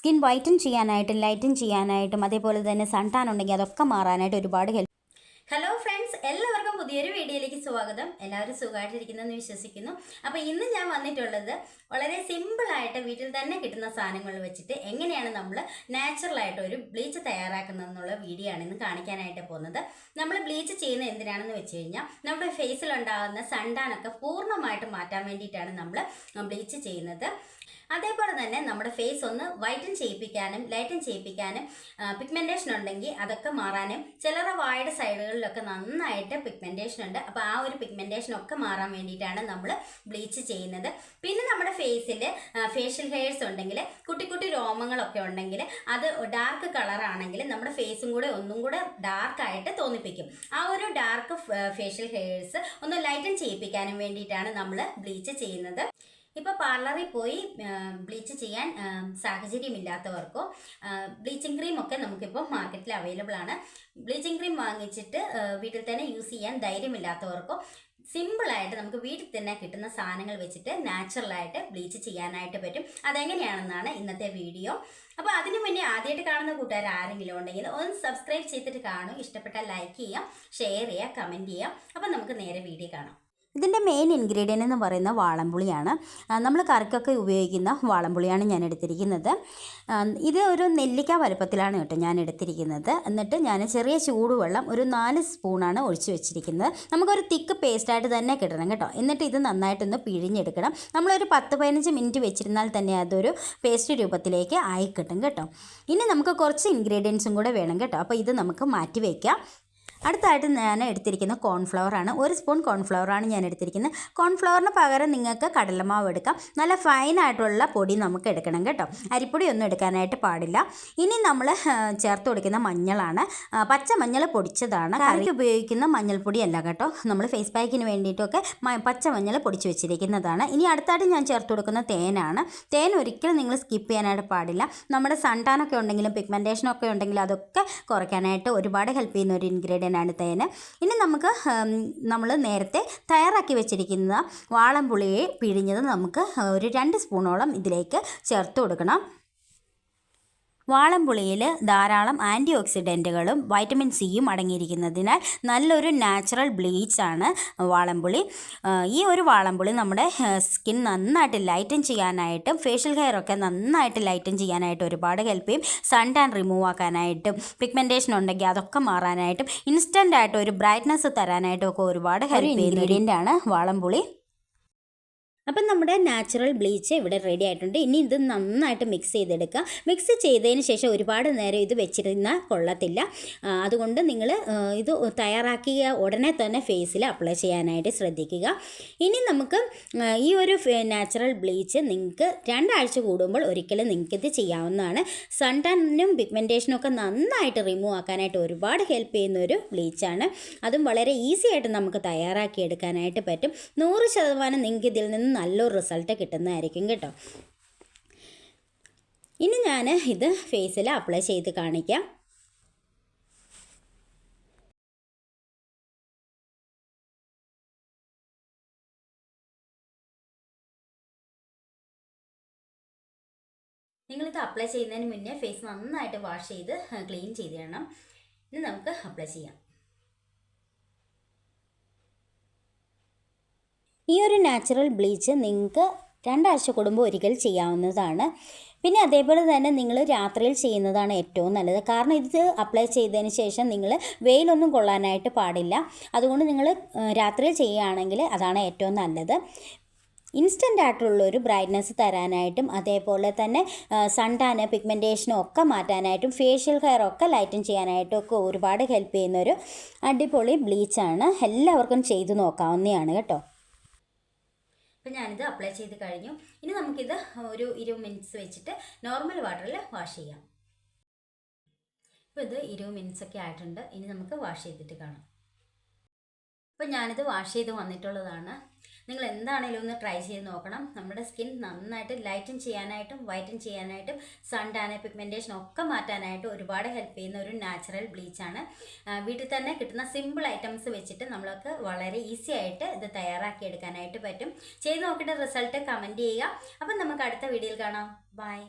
Skin whiten ചെയ്യാനായിട്ടും lighten ചെയ്യാനായിട്ടും അതേപോലെ തന്നെ സൺ ടാൻ ഉണ്ടെങ്കിൽ അതൊക്കെ മാറാനായിട്ട് ഒരുപാട് ഹെൽപ്പ് ഹലോ ഫ്രണ്ട്സ് എല്ലാവർക്കും പുതിയൊരു വീഡിയോയിലേക്ക് സ്വാഗതം. എല്ലാവരും സുഖമായിട്ടിരിക്കുന്നെന്ന് വിശ്വസിക്കുന്നു. അപ്പോൾ ഇന്ന് ഞാൻ വന്നിട്ടുള്ളത് വളരെ സിമ്പിളായിട്ട് വീട്ടിൽ തന്നെ കിട്ടുന്ന സാധനങ്ങൾ വെച്ചിട്ട് എങ്ങനെയാണ് നമ്മൾ നാച്ചുറലായിട്ട് ഒരു ബ്ലീച്ച് തയ്യാറാക്കുന്നതെന്നുള്ള വീഡിയോ ആണ് ഇന്ന് കാണിക്കാനായിട്ട് പോകുന്നത്. നമ്മൾ ബ്ലീച്ച് ചെയ്യുന്നത് എന്തിനാണെന്ന് വെച്ച് കഴിഞ്ഞാൽ നമ്മുടെ ഫേസിലുണ്ടാകുന്ന സൺടാനൊക്കെ പൂർണമായിട്ട് മാറ്റാൻ വേണ്ടിയിട്ടാണ് നമ്മൾ ബ്ലീച്ച് ചെയ്യുന്നത്. അതേപോലെ തന്നെ നമ്മുടെ ഫേസ് ഒന്ന് വൈറ്റൻ ചെയ്യിപ്പിക്കാനും ലൈറ്റൻ ചെയ്യിപ്പിക്കാനും പിഗ്മെന്റേഷൻ ഉണ്ടെങ്കിൽ അതൊക്കെ മാറാനും ചിലരുടെ വായുടെ സൈഡുകളിലൊക്കെ നന്നായിട്ട് പിഗ്മെന്റേഷൻ ഉണ്ട്. അപ്പോൾ ആ ഒരു പിഗ്മെന്റേഷൻ ഒക്കെ മാറാൻ വേണ്ടിയിട്ടാണ് നമ്മൾ ബ്ലീച്ച് ചെയ്യുന്നത്. പിന്നെ നമ്മുടെ ഫേസിൽ ഫേഷ്യൽ ഹെയർസ് ഉണ്ടെങ്കിൽ കുട്ടി കുട്ടി രോമങ്ങളൊക്കെ ഉണ്ടെങ്കിൽ അത് ഡാർക്ക് കളറാണെങ്കിൽ നമ്മുടെ ഫേസും കൂടെ ഒന്നും കൂടെ ഡാർക്കായിട്ട് തോന്നിപ്പിക്കും. ആ ഒരു ഡാർക്ക് ഫേഷ്യൽ ഹെയർസ് ഒന്ന് ലൈറ്റൻ ചെയ്യിപ്പിക്കാനും വേണ്ടിയിട്ടാണ് നമ്മൾ ബ്ലീച്ച് ചെയ്യുന്നത്. ഇപ്പോൾ പാർലറിൽ പോയി ബ്ലീച്ച് ചെയ്യാൻ സാഹചര്യമില്ലാത്തവർക്കോ ബ്ലീച്ചിങ് ക്രീം ഒക്കെ നമുക്കിപ്പോൾ മാർക്കറ്റിൽ അവൈലബിൾ ആണ്. ബ്ലീച്ചിങ് ക്രീം വാങ്ങിച്ചിട്ട് വീട്ടിൽ തന്നെ യൂസ് ചെയ്യാൻ ധൈര്യമില്ലാത്തവർക്കോ സിമ്പിളായിട്ട് നമുക്ക് വീട്ടിൽ തന്നെ കിട്ടുന്ന സാധനങ്ങൾ വെച്ചിട്ട് നാച്ചുറലായിട്ട് ബ്ലീച്ച് ചെയ്യാനായിട്ട് പറ്റും. അതെങ്ങനെയാണെന്നാണ് ഇന്നത്തെ വീഡിയോ. അപ്പോൾ അതിനു മുന്നേ ആദ്യമായിട്ട് കാണുന്ന കൂട്ടുകാർ ആരെങ്കിലും ഉണ്ടെങ്കിൽ ഒന്ന് സബ്സ്ക്രൈബ് ചെയ്തിട്ട് കാണും. ഇഷ്ടപ്പെട്ടാൽ ലൈക്ക് ചെയ്യാം ഷെയർ ചെയ്യാം കമന്റ് ചെയ്യാം. അപ്പോൾ നമുക്ക് നേരെ വീഡിയോ കാണാം. ഇതിന്റെ മെയിൻ ഇൻഗ്രീഡിയന്റ് എന്ന് പറയുന്ന വാളംപുളിയാണ്. നമ്മൾ കറിക്കൊക്കെ ഉപയോഗിക്കുന്ന വാളംപുളിയാണ് ഞാൻ എടുത്തിരിക്കുന്നത്. ഇത് ഒരു നെല്ലിക്ക വലുപ്പത്തിലാണ് കേട്ടോ ഞാൻ എടുത്തിരിക്കുന്നത്. എന്നിട്ട് ഞാൻ ചെറിയ ചൂടുവെള്ളം ഒരു നാല് സ്പൂണാണ് ഒഴിച്ച് വെച്ചിരിക്കുന്നത്. നമുക്കൊരു തിക്ക് പേസ്റ്റായിട്ട് തന്നെ കിട്ടണം കേട്ടോ. എന്നിട്ട് ഇത് നന്നായിട്ടൊന്ന് പിഴിഞ്ഞെടുക്കണം. നമ്മളൊരു പത്ത് പതിനഞ്ച് മിനിറ്റ് വെച്ചിരുന്നാൽ തന്നെ അതൊരു പേസ്റ്റ് രൂപത്തിലേക്ക് ആയി കിട്ടും. കേട്ടോ ഇനി നമുക്ക് കുറച്ച് ഇൻഗ്രീഡിയൻസും കൂടെ വേണം കേട്ടോ. അപ്പോൾ ഇത് നമുക്ക് മാറ്റി വയ്ക്കാം അടുത്തായിട്ട് ഞാൻ എടുത്തിരിക്കുന്ന കോൺഫ്ലവർ ആണ്. ഒരു സ്പൂൺ കോൺഫ്ലവർ ആണ് ഞാൻ എടുത്തിരിക്കുന്നത്. കോൺഫ്ലവറിന് പകരം നിങ്ങൾക്ക് കടലമാവ് എടുക്കാം. നല്ല ഫൈനായിട്ടുള്ള പൊടി നമുക്ക് എടുക്കണം കേട്ടോ. അരിപ്പൊടി ഒന്നും എടുക്കാനായിട്ട് പാടില്ല. ഇനി നമ്മൾ ചേർത്ത് കൊടുക്കുന്ന മഞ്ഞളാണ്. പച്ച മഞ്ഞൾ പൊടിച്ചതാണ്. കറിക്ക് ഉപയോഗിക്കുന്ന മഞ്ഞൾപ്പൊടി അല്ല കേട്ടോ. നമ്മൾ ഫേസ് പാക്കിന് വേണ്ടിയിട്ടൊക്കെ പച്ച മഞ്ഞൾ പൊടിച്ച് വെച്ചിരിക്കുന്നതാണ്. ഇനി അടുത്തായിട്ട് ഞാൻ ചേർത്ത് കൊടുക്കുന്ന തേനാണ്. തേൻ ഒരിക്കലും നിങ്ങൾ സ്കിപ്പ് ചെയ്യാനായിട്ട് പാടില്ല. നമ്മുടെ സൺടാനൊക്കെ ഉണ്ടെങ്കിലും പിഗ്മെന്റേഷനൊക്കെ ഉണ്ടെങ്കിലും അതൊക്കെ കുറയ്ക്കാനായിട്ട് ഒരുപാട് ഹെൽപ്പ് ചെയ്യുന്ന ഒരു ഇൻഗ്രീഡിയന്റ് ആണ് തേന്. ഇനി നമുക്ക് നമ്മൾ നേരത്തെ തയ്യാറാക്കി വെച്ചിരിക്കുന്ന വാളംപുളിയെ പിഴിഞ്ഞത് നമുക്ക് ഒരു രണ്ട് സ്പൂണോളം ഇതിലേക്ക് ചേർത്ത് കൊടുക്കണം. വാളംപുളിയിൽ ധാരാളം ആന്റി ഓക്സിഡന്റുകളും വൈറ്റമിൻ സിയും അടങ്ങിയിരിക്കുന്നതിനാൽ നല്ലൊരു നാച്ചുറൽ ബ്ലീച്ചാണ് വാളംപുളി. ഈ ഒരു വാളംപുളി നമ്മുടെ സ്കിൻ നന്നായിട്ട് ലൈറ്റൻ ചെയ്യാനായിട്ടും ഫേഷ്യൽ ഹെയർ ഒക്കെ നന്നായിട്ട് ലൈറ്റൻ ചെയ്യാനായിട്ട് ഒരുപാട് ഹെൽപ്പ് ചെയ്യും. സൺ ടാൻ റിമൂവ് ആക്കാനായിട്ടും പിഗ്മെന്റേഷൻ ഉണ്ടെങ്കിൽ അതൊക്കെ മാറാനായിട്ടും ഇൻസ്റ്റന്റ് ആയിട്ട് ഒരു ബ്രൈറ്റ്നസ് തരാനായിട്ടും ഒക്കെ ഒരുപാട് ഹെൽപ്പ് ചെയ്യുന്ന ഇൻഗ്രീഡിയന്റ് ആണ് വാളംപുളി. അപ്പം നമ്മുടെ നാച്ചുറൽ ബ്ലീച്ച് ഇവിടെ റെഡി ആയിട്ടുണ്ട്. ഇനി ഇത് നന്നായിട്ട് മിക്സ് ചെയ്തെടുക്കുക. മിക്സ് ചെയ്തതിന് ശേഷം ഒരുപാട് നേരം ഇത് വെച്ചിരുന്ന കൊള്ളത്തില്ല. അതുകൊണ്ട് നിങ്ങൾ ഇത് തയ്യാറാക്കിയ ഉടനെ തന്നെ ഫേസിൽ അപ്ലൈ ചെയ്യാനായിട്ട് ശ്രദ്ധിക്കുക. ഇനി നമുക്ക് ഈ ഒരു നാച്ചുറൽ ബ്ലീച്ച് നിങ്ങൾക്ക് രണ്ടാഴ്ച കൂടുമ്പോൾ ഒരിക്കലും നിങ്ങൾക്ക് ഇത് ചെയ്യാവുന്നതാണ്. സൺ ടാനും പിഗ്മെന്റേഷനും ഒക്കെ നന്നായിട്ട് റിമൂവ് ആക്കാനായിട്ട് ഒരുപാട് ഹെൽപ്പ് ചെയ്യുന്ന ഒരു ബ്ലീച്ചാണ്. അതും വളരെ ഈസി ആയിട്ട് നമുക്ക് തയ്യാറാക്കി എടുക്കാനായിട്ട് പറ്റും. നൂറ് ശതമാനം നിങ്ങൾക്ക് ഇതിൽ നിന്ന് നല്ലൊരു റിസൾട്ട് കിട്ടുന്നതായിരിക്കും കേട്ടോ. ഇനി ഞാൻ ഇത് ഫേസിൽ അപ്ലൈ ചെയ്ത് കാണിക്കാം. നിങ്ങളിത് അപ്ലൈ ചെയ്യുന്നതിന് മുന്നേ ഫേസ് നന്നായിട്ട് വാഷ് ചെയ്ത് ക്ലീൻ ചെയ്ത് തരണം ഇനി നമുക്ക് അപ്ലൈ ചെയ്യാം. ഈ ഒരു നാച്ചുറൽ ബ്ലീച്ച് നിങ്ങൾക്ക് രണ്ടാഴ്ച കൂടുമ്പോൾ ഒരിക്കൽ ചെയ്യാവുന്നതാണ്. പിന്നെ അതേപോലെ തന്നെ നിങ്ങൾ രാത്രിയിൽ ചെയ്യുന്നതാണ് ഏറ്റവും നല്ലത്. കാരണം ഇത് അപ്ലൈ ചെയ്തതിന് ശേഷം നിങ്ങൾ വെയിലൊന്നും കൊള്ളാനായിട്ട് പാടില്ല. അതുകൊണ്ട് നിങ്ങൾ രാത്രിയിൽ ചെയ്യുകയാണെങ്കിൽ അതാണ് ഏറ്റവും നല്ലത്. ഇൻസ്റ്റന്റ് ആയിട്ടുള്ള ഒരു ബ്രൈറ്റ്നസ് തരാനായിട്ടും അതേപോലെ തന്നെ സൺ ടാന് പിഗ്മെന്റേഷനും ഒക്കെ മാറ്റാനായിട്ടും ഫേഷ്യൽ ഹെയർ ഒക്കെ ലൈറ്റൻ ചെയ്യാനായിട്ടും ഒക്കെ ഒരുപാട് ഹെൽപ്പ് ചെയ്യുന്ന ഒരു അടിപൊളി ബ്ലീച്ചാണ് എല്ലാവർക്കും ചെയ്തു നോക്കാവുന്നതാണ് കേട്ടോ. ഇപ്പം ഞാനിത് അപ്ലൈ ചെയ്ത് കഴിഞ്ഞു. ഇനി നമുക്കിത് ഒരു ഇരുപത് മിനിറ്റ്സ് വെച്ചിട്ട് നോർമൽ വാട്ടറിൽ വാഷ് ചെയ്യാം. ഇപ്പോൾ ഇത് ഇരുപത് മിനിറ്റ്സ് ഒക്കെ ആയിട്ടുണ്ട്. ഇനി നമുക്ക് വാഷ് ചെയ്തിട്ട് കാണാം. അപ്പോൾ ഞാനിത് വാഷ് ചെയ്ത് വന്നിട്ടുള്ളതാണ്. നിങ്ങൾ എന്താണേലും ഒന്ന് ട്രൈ ചെയ്ത് നോക്കണം. നമ്മുടെ സ്കിൻ നന്നായിട്ട് ലൈറ്റൻ ചെയ്യാനായിട്ടും വൈറ്റൻ ചെയ്യാനായിട്ടും സൺ ടാനെ പിഗ്മെന്റേഷൻ ഒക്കെ മാറ്റാനായിട്ടും ഒരുപാട് ഹെൽപ്പ് ചെയ്യുന്ന ഒരു നാച്ചുറൽ ബ്ലീച്ചാണ് വീട്ടിൽ തന്നെ കിട്ടുന്ന സിമ്പിൾ ഐറ്റംസ് വെച്ചിട്ട് നമ്മൾക്ക് വളരെ ഈസി ആയിട്ട് ഇത് തയ്യാറാക്കി എടുക്കാനായിട്ട് പറ്റും. ചെയ്ത് നോക്കിയിട്ട് റിസൾട്ട് കമന്റ് ചെയ്യുക. അപ്പം നമുക്ക് അടുത്ത വീഡിയോയിൽ കാണാം. ബൈ